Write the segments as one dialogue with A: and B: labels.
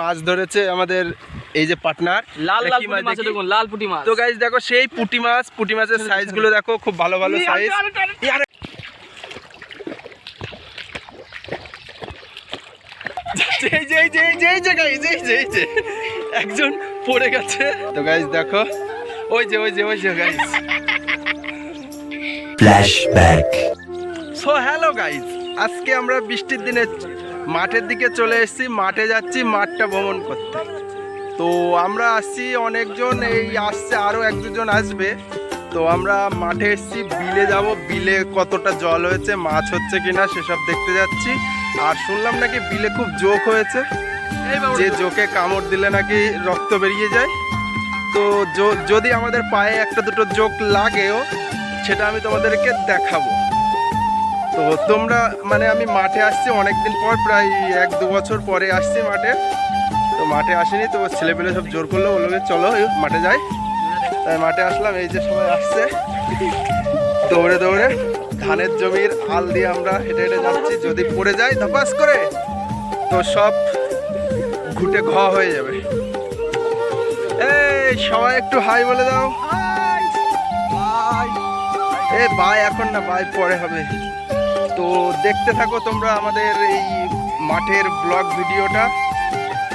A: মাছ ধরেছে আমাদের এই যে পার্টনার
B: লাল লাল পুঁটি মাছ
A: দেখি?
B: দেখুন লাল পুঁটি মাছ।
A: তো গাইজ দেখো সেই পুঁটি মাছ পুঁটি মাছের সাইজগুলো দেখো খুব ভালো ভালো সাইজ একজন পড়ে গেছে। তো গাইজ দেখো। ওই যে ওই যে ওই যে guys
C: Flashback.
A: So hello guys আজকে আমরা বৃষ্টির দিনে মাঠের দিকে চলে এসেছি মাঠে যাচ্ছি মাঠটা ভ্রমণ করতে। তো আমরা আসছি অনেকজন এই আসছে আরও এক দুজন আসবে। তো আমরা মাঠে এসেছি বিলে যাব বিলে কতটা জল হয়েছে মাছ হচ্ছে কিনা সেসব দেখতে যাচ্ছি। আর শুনলাম নাকি বিলে খুব জোক হয়েছে যে জোকে কামড় দিলে নাকি রক্ত বেরিয়ে যায়। তো যদি আমাদের পায়ে একটা দুটো জোক লাগেও সেটা আমি তোমাদেরকে দেখাবো। তো তোমরা মানে আমি মাঠে আসছি অনেকদিন পর প্রায় এক দু বছর পরে আসছি মাঠে। তো মাঠে আসিনি তো ছেলেপেলে সব জোর করল বলল চলো মাঠে যাই। তাই মাঠে আসলাম এই যে সবাই আসছে। দৌড়ে দৌড়ে ধানের জমির হাল দিয়ে আমরা হেঁটে হেঁটে যাচ্ছি। যদি পড়ে যাই ধপাস করে তো সব ঘুটে ঘ হয়ে যাবে। এই সবাই একটু হাই বলে দাও। এ বাই এখন না বাই পরে হবে। তো দেখতে থাকো তোমরা আমাদের এই মাঠের ব্লগ ভিডিওটা।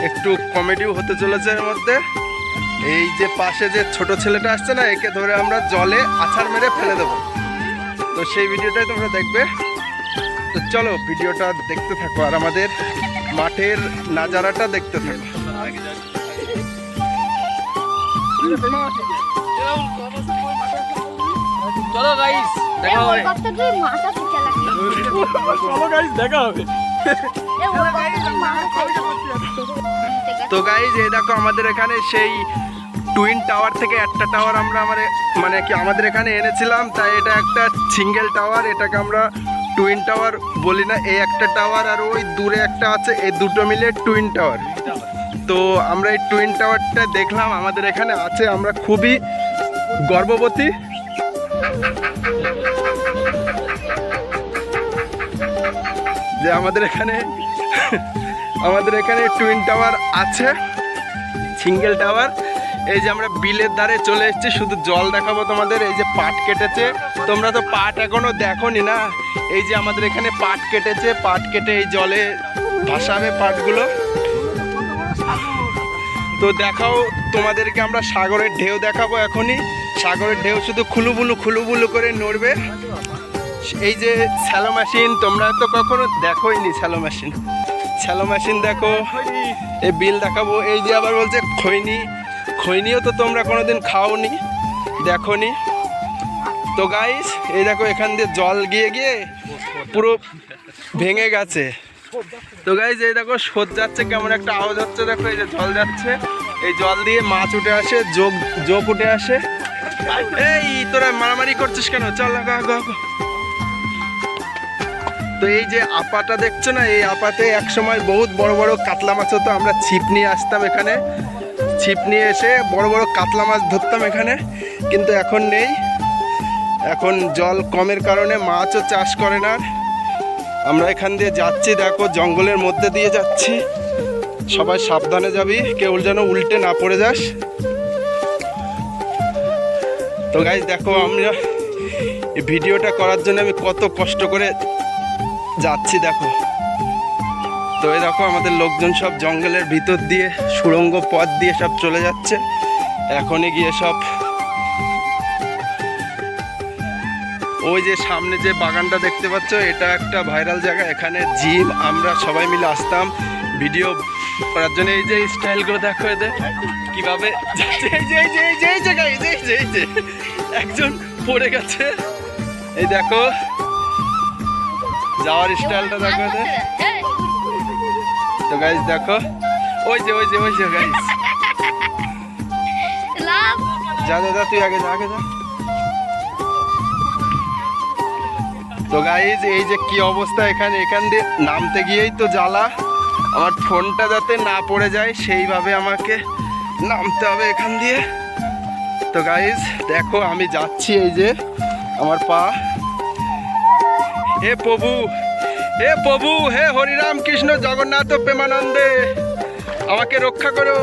A: একটু কমেডিও হতে চলেছে এর মধ্যে। এই যে পাশে যে ছোট ছেলেটা আসছে না একে ধরে আমরা জলে আছাড় মেরে ফেলে দেবো। তো সেই ভিডিওটাই তোমরা দেখবে। তো চলো ভিডিওটা দেখতে থাকো আর আমাদের মাঠের নাজারাটা দেখতে থাকো।
B: চলো গাইস দেখা হবে। চলো গাইস দেখা হবে।
A: তো গাইজ এই দেখো আমাদের এখানে সেই টুইন টাওয়ার থেকে একটা টাওয়ার আমরা আমার মানে কি আমাদের এখানে এনেছিলাম তাই এটা একটা সিঙ্গেল টাওয়ার এটাকে আমরা টুইন টাওয়ার বলি না এই একটা টাওয়ার আর ওই দূরে একটা আছে এই দুটো মিলে টুইন টাওয়ার তো আমরা এই টুইন টাওয়ারটা দেখলাম আমাদের এখানে আছে আমরা খুবই গর্ববতী। যে আমাদের এখানে আমাদের এখানে টুইন টাওয়ার আছে সিঙ্গেল টাওয়ার এই যে আমরা বিলের ধারে চলে এসেছি, শুধু জল দেখাবো তোমাদের, এই যে পাট কেটেছে। তোমরা তো পাট এখনও দেখোনি না? এই যে আমাদের এখানে পাট কেটেছে, পাট কেটে এই জলে ভাসাবে পাটগুলো। তো দেখাও, তোমাদেরকে আমরা সাগরের ঢেউ দেখাবো এখনই। সাগরের ঢেউ শুধু খুলুবুলু খুলুবুলু করে নড়বে। এই যে স্যালো মেশিন, তোমরা তো কখনো দেখোইনি স্যালো মেশিন। স্যালো মেশিন দেখো, এই বিল দেখাবো, এই যে আবার বলছে খৈনি। খৈনিও তো তোমরা কোনোদিন খাওনি, দেখোনি। তো গাইস এই দেখো এখান দিয়ে জল গিয়ে গিয়ে পুরো ভেঙে গেছে। তো গাইস এই দেখো সোদ যাচ্ছে, কেমন একটা আওয়াজ হচ্ছে, দেখো এই যে জল যাচ্ছে। এই জল দিয়ে মাছ উঠে আসে, যোগ যোগ উঠে আসে। এই, তোরা মারামারি করছিস কেন? চল তো এই যে আপাটা দেখছ না, এই আপাতে এক সময় বহুত বড় বড় কাতলা মাছ হতো। আমরা ছিপ নিয়ে আসতাম এখানে। ছিপ নিয়ে এসে বড় বড় কাতলা মাছ ধরতাম এখানে, কিন্তু এখন নেই। এখন জল কমের কারণে মাছও চাষ করে না। আমরা এখান দিয়ে যাচ্ছি, দেখো, জঙ্গলের মধ্যে দিয়ে যাচ্ছি। সবাই সাবধানে যাবি, কেউ যেন উল্টে না পড়ে যাস। তো গাইজ দেখো আমরা এই ভিডিওটা করার জন্য আমি কত কষ্ট করে যাচ্ছি, দেখো। তো এই দেখো আমাদের লোকজন সব জঙ্গলের ভিতর দিয়ে, সুড়ঙ্গ পথ দিয়ে সব চলে যাচ্ছে। এখনই গিয়ে সব ওই যে সামনে যে বাগানটা দেখতে পাচ্ছ, এটা একটা ভাইরাল জায়গা। এখানে জিম, আমরা সবাই মিলে আসতাম। ভিডিও করার জন্য এই যে স্টাইলগুলো দেখো এদের। কীভাবে একজন পড়ে গেছে। এই দেখো, যাওয়ার স্টাইলটা দেখো তো গাইজ দেখো, ওই যে ওই যে ওই যে গাইজ যা যা তুই আগে যা আগে যা। তো গাইজ এই যে কি অবস্থা এখানে, এখান দিয়ে নামতে গিয়েই তো জ্বালা। আমার ফোনটা যাতে না পড়ে যায়, সেইভাবে আমাকে নামতে হবে এখান দিয়ে। তো গাইজ দেখো আমি যাচ্ছি এই যে আমার পা। হে প্রভু হে প্রভু, হে হরিরাম কৃষ্ণ জগন্নাথ প্রেমানন্দে, আমাকে রক্ষা করো।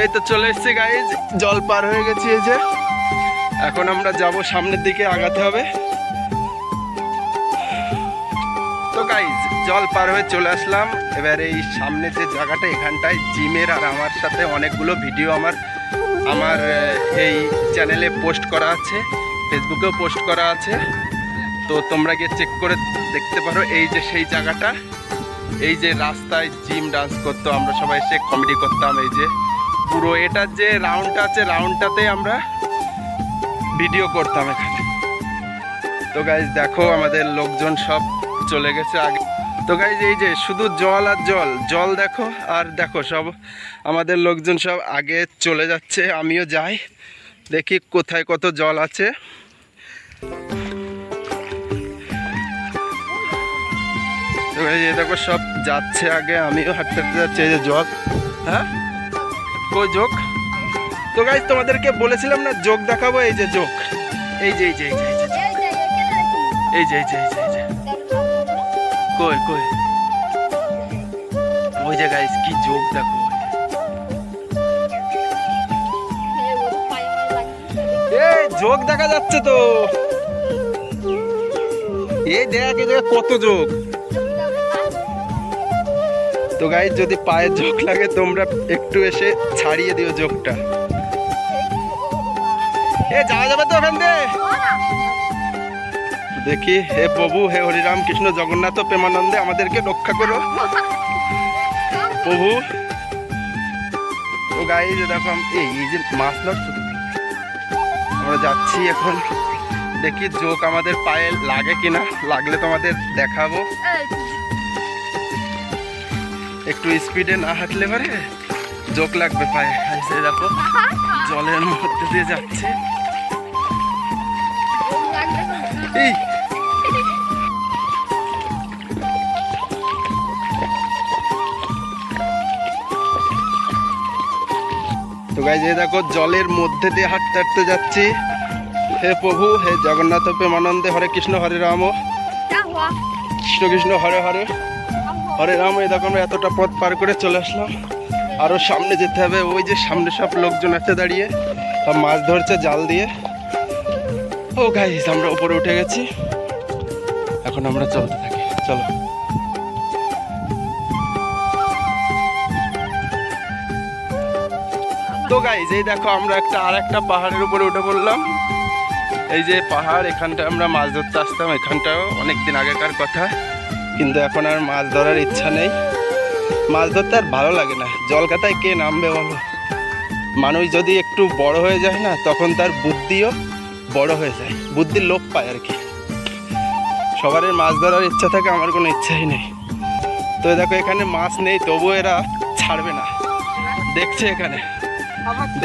A: এই তো চলে এসেছি গাইজ জল পার হয়ে গেছি এই যে। এখন আমরা যাব সামনের দিকে আগাতে হবে। তো গাইজ জল পার হয়ে চলে আসলাম। এবার এই সামনে যে জায়গাটা, এখানটায় জিমের আর আমার সাথে অনেকগুলো ভিডিও আমার আমার এই চ্যানেলে পোস্ট করা আছে ফেসবুকেও পোস্ট করা আছে। তো তোমরা গিয়ে চেক করে দেখতে পারো এই যে সেই জায়গাটা। এই যে রাস্তায় জিম ডান্স করতো আমরা সবাই এসে কমেডি করতাম এই যে। পুরো এটার যে রাউন্ডটা আছে রাউন্ডটাতে আমরা ভিডিও করতাম এখানে। তো গাইজ দেখো আমাদের লোকজন সব চলে গেছে আগে। তো গাইজ এই যে শুধু জল আর জল জল দেখো আর দেখো সব আমাদের লোকজন সব আগে চলে যাচ্ছে, আমিও যাই, দেখি কোথায় কত জল আছে। তো এই দেখো সব যাচ্ছে আগে, আমিও হাঁটতে হাঁটতে যাচ্ছি, এই যে জল। হ্যাঁ? কই যোগ তো গাইজ তোমাদেরকে বলেছিলাম না যোগ দেখাবো, এই যে যোগ এই যে এই যে এই যে এই যে এই যে এই যে এই যে। কই কই? ওই যে গাইজ কি যোগ দেখো। যোগ দেখা যাচ্ছে তো। এই দেখ, এই কত যোগ তো গাইজ যদি পায়ে যোগ লাগে, তোমরা একটু এসে ছাড়িয়ে দিও যোগটা এ, যাওয়া যাবে তো ওখান দিয়ে? দেখি, হে প্রভু, হে হরিরাম, কৃষ্ণ জগন্নাথ, প্রেমানন্দে আমাদেরকে রক্ষা করো। প্রভু তো গাই যে দেখো এই যে মাছ ধরছো আমরা যাচ্ছি এখন। দেখি যোগ আমাদের পায়ে লাগে কিনা, লাগলে তোমাদের দেখাবো। একটু স্পিডে না হাঁটলে পারে যোগ লাগবে পায়ে। এই দেখো, জলের মধ্যে দিয়ে যাচ্ছে। এই গাইজ এই দেখো জলের মধ্যে দিয়ে হাঁটতে হাঁটতে যাচ্ছি। হে প্রভু হে জগন্নাথ প্রেমানন্দে হরে কৃষ্ণ হরে রাম। কৃষ্ণ কৃষ্ণ হরে হরে। হরে রাম এই দেখো আমরা এতটা পথ পার করে চলে আসলাম। আরও সামনে যেতে হবে ওই যে সামনে সব লোকজন আছে দাঁড়িয়ে। সব মাছ ধরছে জাল দিয়ে। ও গাইজ আমরা উপরে উঠে গেছি। এখন আমরা চলতে থাকি। চলো। গাইজ এই দেখো আমরা একটা আর একটা পাহাড়ের উপরে উঠে পড়লাম। এই যে পাহাড় এখানটা আমরা মাছ ধরতে আসতাম, এখানটাও অনেক দিন আগেকার কথা। কিন্তু এখন আর মাছ ধরার ইচ্ছা নেই। মাছ ধরতে আর ভালো লাগে না। জলকাতায় কে নামবে বলো? মানুষ যদি একটু বড় হয়ে যায় না, তখন তার বুদ্ধিও বড় হয়ে যায়। বুদ্ধির লোপ পায় আর কি। সবার মাছ ধরার ইচ্ছা থাকে, আমার কোনো ইচ্ছাই নেই। তো দেখো, এখানে মাছ নেই, তবু এরা ছাড়বে না। দেখছে এখানে।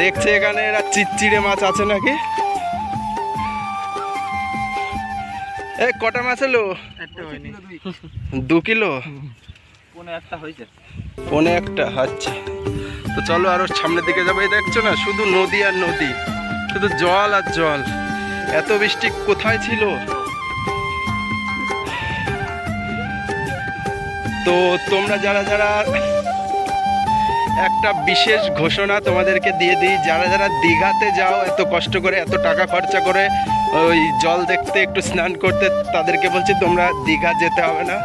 A: দেখছে এখানে এরা চিচ্চিড়ে মাছ আছে নাকি? এ কটা মাছ এলো? দু কিলো?
B: কোন একটা হয়েছে।
A: পনে একটা আচ্ছা। তো চলো আরও সামনের দিকে যাব। এই দেখছ না শুধু নদী আর নদী। শুধু জল আর জল। এত বৃষ্টি কোথায় ছিল? তো তোমরা যারা যারা একটা বিশেষ ঘোষণা তোমাদেরকে দিয়ে দিই, যারা যারা দীঘাতে যাও, এত কষ্ট করে, এত টাকা খরচা করে, ওই জল দেখতে একটু স্নান করতে, তাদেরকে বলছি তোমরা দীঘা যেতে হবে না।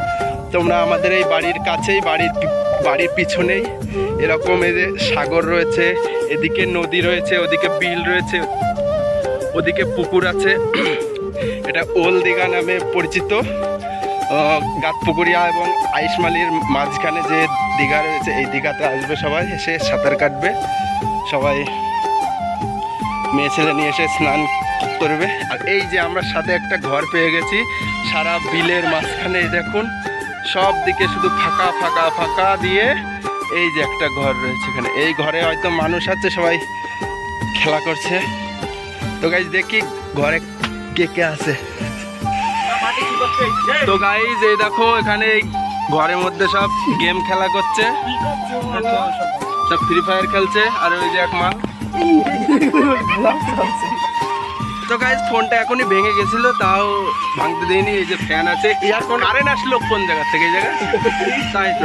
A: তোমরা আমাদের এই বাড়ির কাছেই, বাড়ির বাড়ির পিছনেই, এরকম এদের সাগর রয়েছে, এদিকে নদী রয়েছে, ওদিকে বিল রয়েছে, ওদিকে পুকুর আছে। এটা ওল দীঘা নামে পরিচিত। গাতপুকুরিয়া এবং আইসমালির মাঝখানে যে দীঘা রয়েছে, এই দীঘাতে আসবে সবাই, এসে সাঁতার কাটবে। সবাই মেয়ে ছেলে নিয়ে এসে স্নান করবে। আর এই যে আমরা সাথে একটা ঘর পেয়ে গেছি, সারা বিলের মাঝখানে দেখুন, সব দিকে শুধু ফাঁকা ফাঁকা ফাঁকা দিয়ে এই যে একটা ঘর রয়েছে এখানে। এই ঘরে হয়তো মানুষ আছে, সবাই খেলা করছে। তো গাইজ দেখি ঘরে কে কে আছে। তো গাইজ এই দেখো, এখানে ঘরের মধ্যে সব গেম খেলা করছে। সব ফ্রি ফায়ার খেলছে, আর ওই যে এক মাল তো গাইজ ফোনটা এখনই ভেঙে গেছিল, তাও ভাঙতে দেয়নি, এই যে ফ্যান আছে। ইয়ারফোন কারেন্ট আসলো কোন জায়গা থেকে, এই জায়গা তাই তো।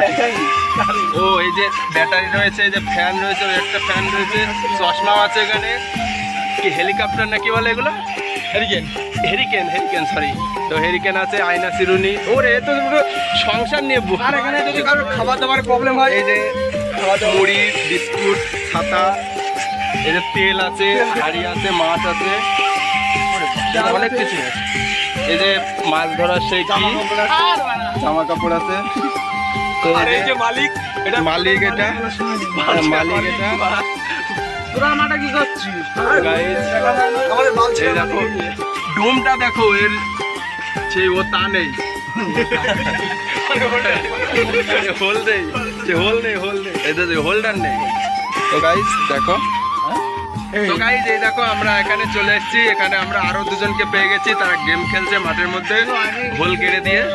A: ও, এই যে ব্যাটারি রয়েছে, এই যে ফ্যান রয়েছে একটা ফ্যান রয়েছে, চশমাও আছে এখানে। কি হেলিকপ্টার নাকি বলে এগুলো? হেরিকেন হেরিকেন হেরিকেন সরি তো হেরিকেন আছে আয়না চিরুনি ওরে তো সংসার নিয়ে আর এখানে যদি কারোর খাবার দাবার প্রবলেম হয় এই যে মুড়ি বিস্কুট ছাতা এই যে তেল আছে হাড়ি আছে মাছ আছে। অনেক কিছু। আছে এই যে মাছ ধরার সেই জামা কাপড় আছে। তো এই যে
B: মালিক এটা
A: মালিক এটা। মালিক এটা।
B: তোরা কি করছিস?
A: দেখো ডোমটা দেখো এর সেই ও তা নেই। হোল নেই সে হোল নেই হোল নেই। এদের হোল্ডার নেই। তো গাইস দেখো। তো গাইজ এই দেখো আমরা এখানে চলে এসেছি। এখানে আমরা আরও দুজনকে পেয়ে গেছি। তারা গেম খেলছে মাঠের মধ্যে। হোল কেড়ে দিয়ে।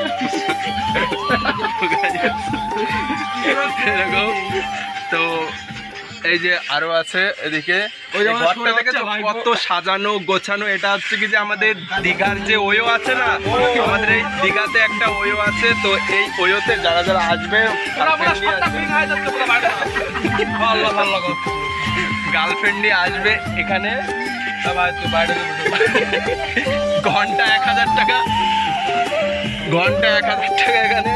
A: তো এই যে আরও আছে এদিকে।
B: ওই যে
A: ঘরটা কত সাজানো গোছানো। এটা হচ্ছে কি যে আমাদের দীঘার যে ওয়ো আছে না আমাদের এই দীঘাতে একটা ওয়ো আছে। তো এই ওয়োতে যারা যারা আসবে গার্লফ্রেন্ড নিয়ে আসবে। এখানে। ঘণ্টা এক হাজার টাকা। ঘণ্টা এক হাজার টাকা এখানে।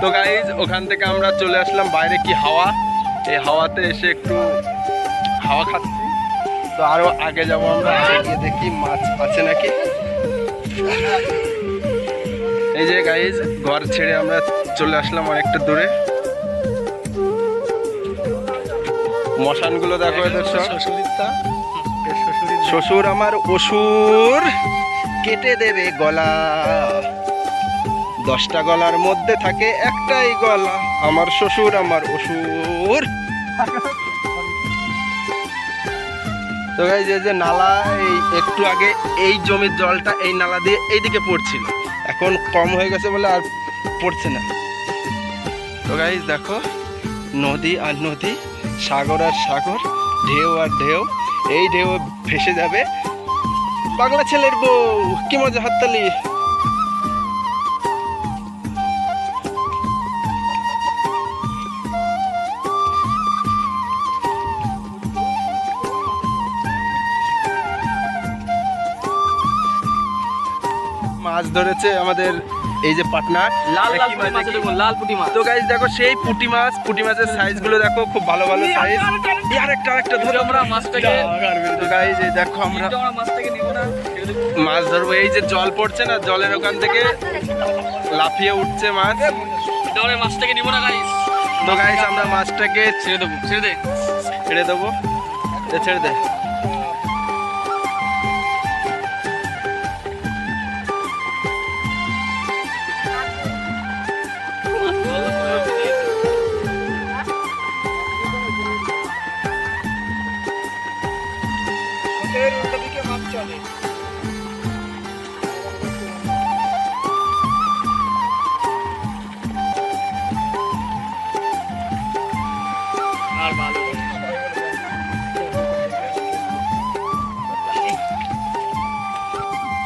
A: তো গাইজ ওখান থেকে আমরা চলে আসলাম বাইরে কি হাওয়া। এই হাওয়াতে এসে একটু হাওয়া খাচ্ছি। তো আরও আগে যাব আমরা আগে গিয়ে দেখি মাছ আছে নাকি। এই যে গাইজ ঘর ছেড়ে আমরা চলে আসলাম অনেকটা দূরে। মশানগুলো দেখো এদের শ্বশুর আমার অসুর। কেটে দেবে গলা। দশটা গলার মধ্যে থাকে একটাই গলা। আমার শ্বশুর আমার অসুর। তো গাইজ এই যে নালা, এই একটু আগে এই জমির জলটা এই নালা দিয়ে এইদিকে পড়ছিল। এখন কম হয়ে গেছে বলে আর পড়ছে না। তো গাইজ দেখো, নদী আর নদী, সাগর আর সাগর, ঢেউ আর ঢেউ, এই ঢেউ ভেসে যাবে। পাগলা ছেলের বউ, কি মজা হাততালি। মাছ ধরেছে আমাদের এই যে পার্টনার
B: লাল লাল পুঁটি মাছ দেখুন লাল পুঁটি মাছ।
A: তো গাইজ দেখো সেই পুঁটি মাছ পুঁটি মাছের সাইজগুলো দেখো খুব ভালো ভালো সাইজ আরেকটা আরেকটা ধরো।
B: আমরা মাছটাকে
A: তো গাইজ এই দেখো আমরা
B: মাছটাকে নিব না।
A: মাছ ধরবো। এই যে জল পড়ছে না জলের ওখান থেকে লাফিয়ে উঠছে মাছ।
B: আমরা মাছটাকে নিব না গাইস
A: তো গাইজ আমরা মাছটাকে
B: ছেড়ে দেবো। ছেড়ে দে।
A: ছেড়ে দেবো। ছেড়ে দে।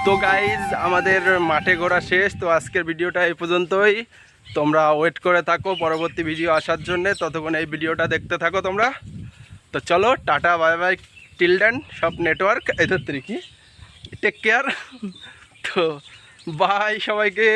A: তো গাইজ আমাদের মাঠে ঘোরা শেষ। তো আজকের ভিডিওটা এই পর্যন্তই। তোমরা ওয়েট করে থাকো, পরবর্তী ভিডিও আসার জন্য। ততক্ষণ এই ভিডিওটা দেখতে থাকো তোমরা। তো চলো, টাটা বাই বাই টিলডেন সব নেটওয়ার্ক এদের কি? টেক কেয়ার তো বাই সবাইকে।